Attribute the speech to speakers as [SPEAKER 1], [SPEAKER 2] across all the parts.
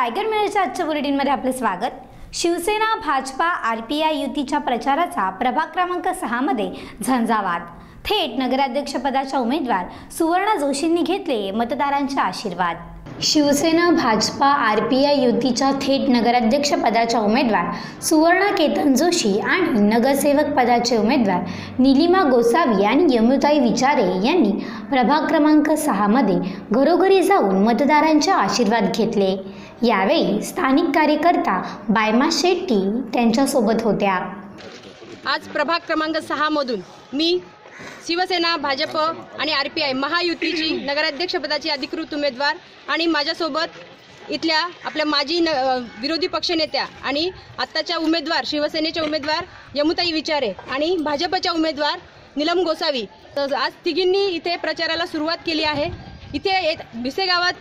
[SPEAKER 1] रायगड मिररच्या आजच्या बुलेटिनमध्ये आपलं स्वागत. Shivsena Bhajapa R P I युतीच्या प्रचाराचा प्रभाग क्रमांक सहामध्ये झंझावात. थेट नगराध्यक्षपदाच्या उमेदवार सुवर्णा जोशींनी घेतले मतदारांचे आशीर्वाद. Shivsena Bhajapa R P I युतीच्या थेट नगराध्यक्षपदाच्या उमेदवार सुवर्णा केतन जोशी आणि नगरसेवक पदाचे उमेदवार निलिमा गोसावी आणि यमुताई विचारे यांनी प्रभाग क्रमांक सहामध्ये घरोघरी जाऊन मतदारांचे आशीर्वाद घेतले. यावेळी स्थानिक कार्यकर्ता बायमा शेट्टी त्यांच्यासोबत होत्या.
[SPEAKER 2] आज प्रभाग क्रमांक सहामधून मी शिवसेना भाजप आणि आर पी आय महायुतीची नगराध्यक्षपदाची अधिकृत उमेदवार आणि माझ्यासोबत इथल्या आपल्या माजी न विरोधी पक्षनेत्या आणि आत्ताच्या उमेदवार शिवसेनेच्या उमेदवार यमुताई विचारे आणि भाजपच्या उमेदवार निलम गोसावी. तर आज तिघींनी इथे प्रचाराला सुरुवात केली आहे. इथे येत भिसे गावात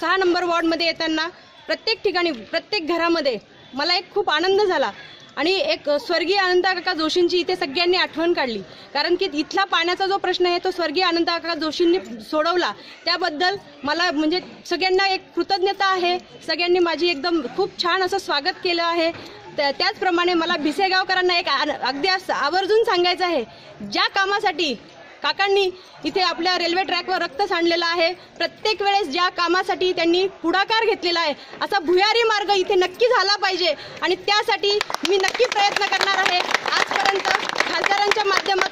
[SPEAKER 2] सहा नंबर वॉर्डमध्ये येताना प्रत्येक ठिकाणी प्रत्येक घरामध्ये मला एक खूप आनंद झाला. आणि एक स्वर्गीय अनंतकाका जोशींची इथे सगळ्यांनी आठवण काढली. कारण की इथला पाण्याचा जो प्रश्न आहे तो स्वर्गीय अनंतकाका जोशींनी सोडवला. त्याबद्दल मला म्हणजे सगळ्यांना एक कृतज्ञता आहे. सगळ्यांनी माझी एकदम खूप छान असं स्वागत केलं आहे. त्या- त्याचप्रमाणे मला भिसेगावकरांना एक अगदी असं आवर्जून सांगायचं आहे ज्या कामासाठी काकांनी इथे आपल्या रेल्वे ट्रॅकवर रक्त सांडलेलं आहे. प्रत्येक वेळेस ज्या कामासाठी त्यांनी पुढाकार घेतलेला आहे असा भुयारी मार्ग इथे नक्की झाला पाहिजे. आणि त्यासाठी मी नक्की प्रयत्न करणार आहे. आजपर्यंत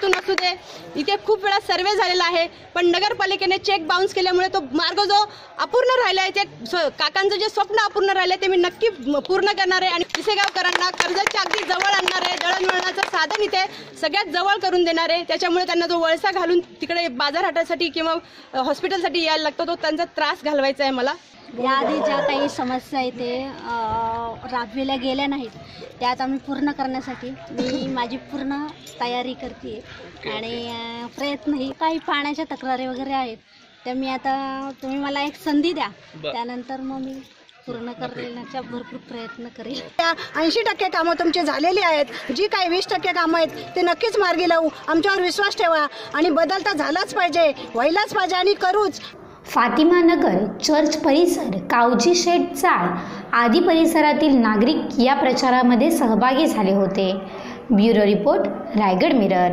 [SPEAKER 2] माध्यमातून असू दे. इथे खूप वेळा सर्वे झालेला आहे पण नगरपालिकेने चेक बाउन्स केल्यामुळे तो मार्ग जो अपूर्ण राहिला आहे ते काकांचं जे स्वप्न अपूर्ण राहिलं ते मी नक्की पूर्ण करणार आहे. आणि किसेगावकरांना कर्जाच्या अगदी जवळ आणणार आहे. दळणवळणाचं साधन इथे सगळ्यात जवळ करून देणार आहे. त्याच्यामुळे त्यांना जो वळसा घालून तिकडे बाजारहाटासाठी किंवा हॉस्पिटलसाठी यायला लागतो तो त्यांचा त्रास घालवायचा आहे मला.
[SPEAKER 3] याआधी ज्या काही समस्या इथे राबविल्या गेल्या नाहीत. त्या आता मी पूर्ण करण्यासाठी मी माझी पूर्ण तयारी करते आणि अ, प्रयत्नही काही पाण्याच्या तक्रारी वगैरे आहेत. त्या मी आता तुम्ही मला एक संधी द्या. त्यानंतर मग मी पूर्ण करण्याचा भरपूर प्रयत्न करेल.
[SPEAKER 4] ऐंशी टक्के कामं तुमची झालेली आहेत. जी काही वीस टक्के कामं आहेत ते नक्कीच मार्गी लावू. आमच्यावर विश्वास ठेवा. आणि बदल तर झालाच पाहिजे. व्हायलाच पाहिजे आणि करूच.
[SPEAKER 1] फातिमा नगर चर्च परिसर कावजी शेठ चाळ आदी परिसरातील नागरिक या प्रचारामध्ये सहभागी झाले होते. Bureau report Raigad mirror.